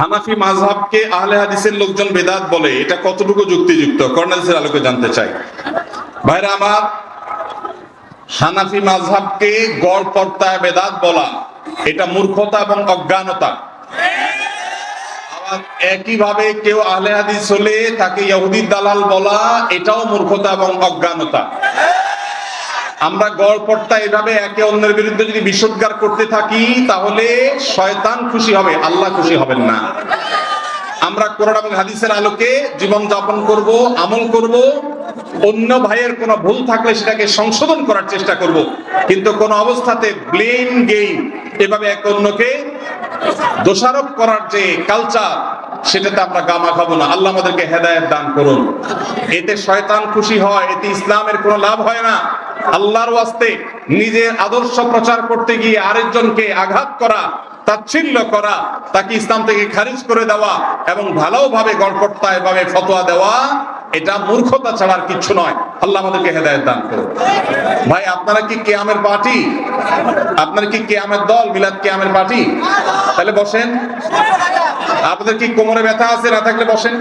হানাফি মাযহাবকে আহলে হাদিসের লোকজন বেদাত বলে, এটা কতটুকু যুক্তিযুক্ত? কর্নেলসের আলোকে জানতে চাই। ভাইরা, আমার হানাফি মাযহাবকে গড় পর্তায় বেদাত বলা, এটা মূর্খতা এবং অজ্ঞানতা। একইভাবে কেউ আহলে হাদিস হলে তাকে ইহুদির দালাল বলা, এটাও মূর্খতা এবং অজ্ঞানতা। আমরা গড় পড়তা এভাবে একে অন্যের বিরুদ্ধে যদি বিষোদ্গার করতে থাকি, তাহলে শয়তান খুশি হবে, আল্লাহ খুশি হবেন না। আমরা কোরআন এবং হাদিসের আলোকে জীবন যাপন করব, আমল করব, অন্য ভাইয়ের কোনো ভুল থাকলে সেটাকে সংশোধন করার চেষ্টা করব। কিন্তু কোন অবস্থাতে ব্লেম গেম এভাবে এক অন্যকে দোষারোপ করার যে কালচার সেটাতে আমরা গামা খাব না। আল্লাহ আমাদেরকে হেদায়ত দান করুন। এতে শয়তান খুশি হয়, এতে ইসলামের কোনো লাভ হয় না। আল্লাহর ওয়াস্তে নিজের আদর্শ প্রচার করতে গিয়ে আরেকজনকে আঘাত করা, তাচ্ছিল্য করা, তাকে ইসলাম থেকে খারিজ করে দেওয়া এবং ভালোভাবে গড়পট্টা এভাবে ফতোয়া দেওয়া এটা মূর্খতা ছাড়ার কিচ্ছু নয়। আল্লাহ আমাদেরকে হেদায়েত দান করুন। ভাই, আপনারা কি কেয়ামের পার্টি? আপনারা কি কেয়ামের দল, মিলাদ কেয়ামের পার্টি? তাহলে বসেন। আপনাদের কি কোমরে ব্যথা আছে? না থাকলে বসেন।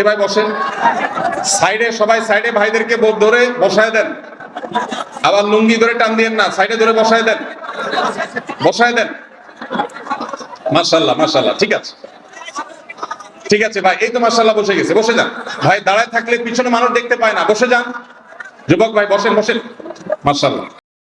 এ ভাই, বসেন। সাইডে, সবাই সাইডে ভাইদেরকে ধরে বসায় দেন। আবার লুঙ্গি ধরে টান দিয়েন না, সাইডে ধরে বসায় দেন। বসায় দেন। মাশাল্লাহ মাশাল্লাহ ঠিক আছে। ঠিক আছে, ভাই, এই তো মাশাল্লাহ বসে গেছে। বসে যান। ভাই, দাঁড়ায় থাকলে পিছনে মানুষ দেখতে পায় না। বসে যান। যুবক ভাই, বসেন বসেন। মাশাল্লাহ